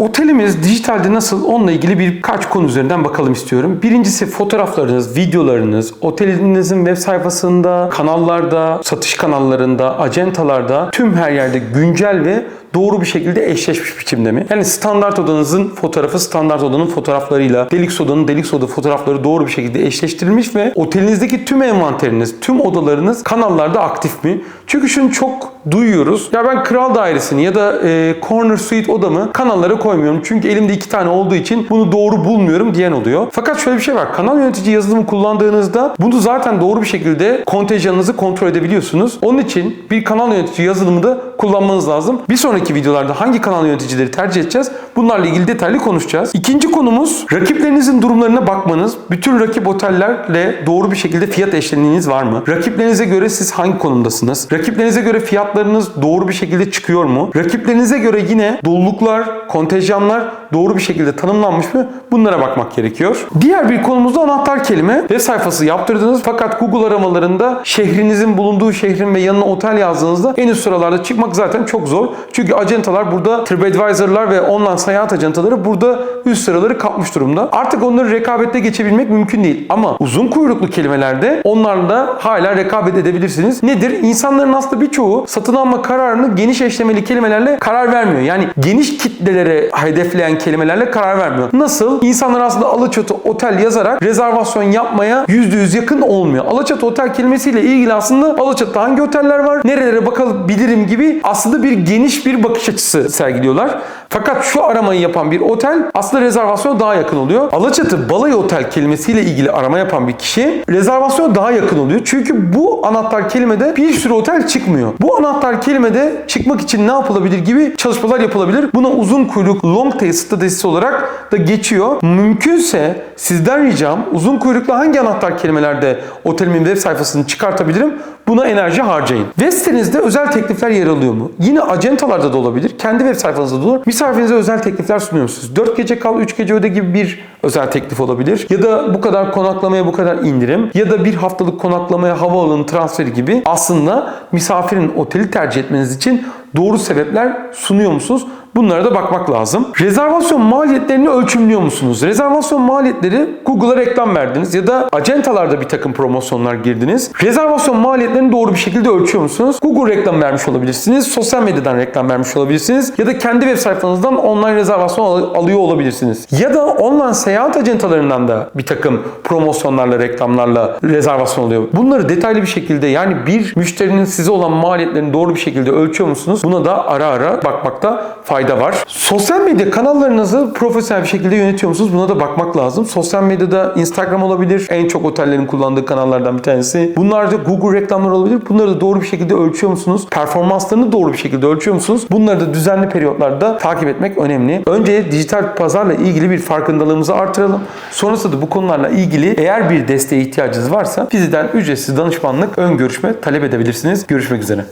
Otelimiz dijitalde nasıl onunla ilgili birkaç konu üzerinden bakalım istiyorum. Birincisi fotoğraflarınız, videolarınız, otelinizin web sayfasında, kanallarda, satış kanallarında, acentalarda tüm her yerde güncel ve doğru bir şekilde eşleşmiş biçimde mi? Yani standart odanızın fotoğrafı standart odanın fotoğraflarıyla, deluxe odanın deluxe oda fotoğrafları doğru bir şekilde eşleştirilmiş ve otelinizdeki tüm envanteriniz, tüm odalarınız kanallarda aktif mi? Çünkü şunu çok duyuyoruz. Ya ben kral dairesini ya da e, corner suite odamı kanallara koymuyorum. Çünkü elimde iki tane olduğu için bunu doğru bulmuyorum diyen oluyor. Fakat şöyle bir şey var. Kanal yönetici yazılımı kullandığınızda bunu zaten doğru bir şekilde kontenjanınızı kontrol edebiliyorsunuz. Onun için bir kanal yönetici yazılımı da kullanmanız lazım. Bir sonraki videolarda hangi kanal yöneticileri tercih edeceğiz? Bunlarla ilgili detaylı konuşacağız. İkinci konumuz rakiplerinizin durumlarına bakmanız. Bütün rakip otellerle doğru bir şekilde fiyat eşleniğiniz var mı? Rakiplerinize göre siz hangi konumdasınız? Rakiplerinize göre fiyatlarınız doğru bir şekilde çıkıyor mu? Rakiplerinize göre yine doluluklar, kontenjanlar doğru bir şekilde tanımlanmış mı? Bunlara bakmak gerekiyor. Diğer bir konumuz da anahtar kelime. Web sayfası yaptırdınız fakat Google aramalarında şehrinizin bulunduğu şehrin ve yanına otel yazdığınızda en üst sıralarda çıkmak zaten çok zor. Çünkü acentalar burada TripAdvisor'lar ve online seyahat acentaları burada üst sıraları kapmış durumda. Artık onları rekabette geçebilmek mümkün değil. Ama uzun kuyruklu kelimelerde onlarla hala rekabet edebilirsiniz. Nedir? İnsanların aslında birçoğu satın alma kararını geniş eşlemeli kelimelerle karar vermiyor. Yani geniş kitlelere hedefleyen kelimelerle karar vermiyor. Nasıl? İnsanlar aslında Alaçatı otel yazarak rezervasyon yapmaya %100 yakın olmuyor. Alaçatı otel kelimesiyle ilgili aslında Alaçatı'da hangi oteller var? Nerelere bakabilirim gibi aslında bir geniş bir bakış açısı sergiliyorlar. Fakat şu aramayı yapan bir otel aslında rezervasyona daha yakın oluyor. Alaçatı Balayı Otel kelimesiyle ilgili arama yapan bir kişi rezervasyona daha yakın oluyor. Çünkü bu anahtar kelimede bir sürü otel çıkmıyor. Bu anahtar kelimede çıkmak için ne yapılabilir gibi çalışmalar yapılabilir. Buna uzun kuyruk long tail stratejisi olarak da geçiyor. Mümkünse sizden ricam uzun kuyruklu hangi anahtar kelimelerde otelimin web sayfasını çıkartabilirim? Buna enerji harcayın. Web özel teklifler yer alıyor mu? Yine acentalarda da olabilir. Kendi web sayfanızda da olur. Misafirinize özel teklifler sunuyor musunuz? 4 gece kal, 3 gece öde gibi bir özel teklif olabilir. Ya da bu kadar konaklamaya bu kadar indirim. Ya da bir haftalık konaklamaya havaalanı transferi gibi aslında misafirin oteli tercih etmeniz için doğru sebepler sunuyor musunuz? Bunlara da bakmak lazım. Rezervasyon maliyetlerini ölçümlüyor musunuz? Rezervasyon maliyetleri Google'a reklam verdiniz ya da acentalarda bir takım promosyonlar girdiniz. Rezervasyon maliyetlerini doğru bir şekilde ölçüyor musunuz? Google reklam vermiş olabilirsiniz, sosyal medyadan reklam vermiş olabilirsiniz ya da kendi web sayfanızdan online rezervasyon al- alıyor olabilirsiniz. Ya da online seyahat acentalarından da bir takım promosyonlarla, reklamlarla rezervasyon oluyor. Bunları detaylı bir şekilde yani bir müşterinin size olan maliyetlerini doğru bir şekilde ölçüyor musunuz? Buna da ara ara bakmakta fayda var. Sosyal medya kanallarınızı profesyonel bir şekilde yönetiyor musunuz? Buna da bakmak lazım. Sosyal medyada Instagram olabilir. En çok otellerin kullandığı kanallardan bir tanesi. Bunlar da Google reklamlar olabilir. Bunları da doğru bir şekilde ölçüyor musunuz? Performanslarını doğru bir şekilde ölçüyor musunuz? Bunları da düzenli periyotlarda takip etmek önemli. Önce dijital pazarla ilgili bir farkındalığımızı artıralım. Sonrasında da bu konularla ilgili eğer bir desteğe ihtiyacınız varsa bizden ücretsiz danışmanlık, ön görüşme talep edebilirsiniz. Görüşmek üzere.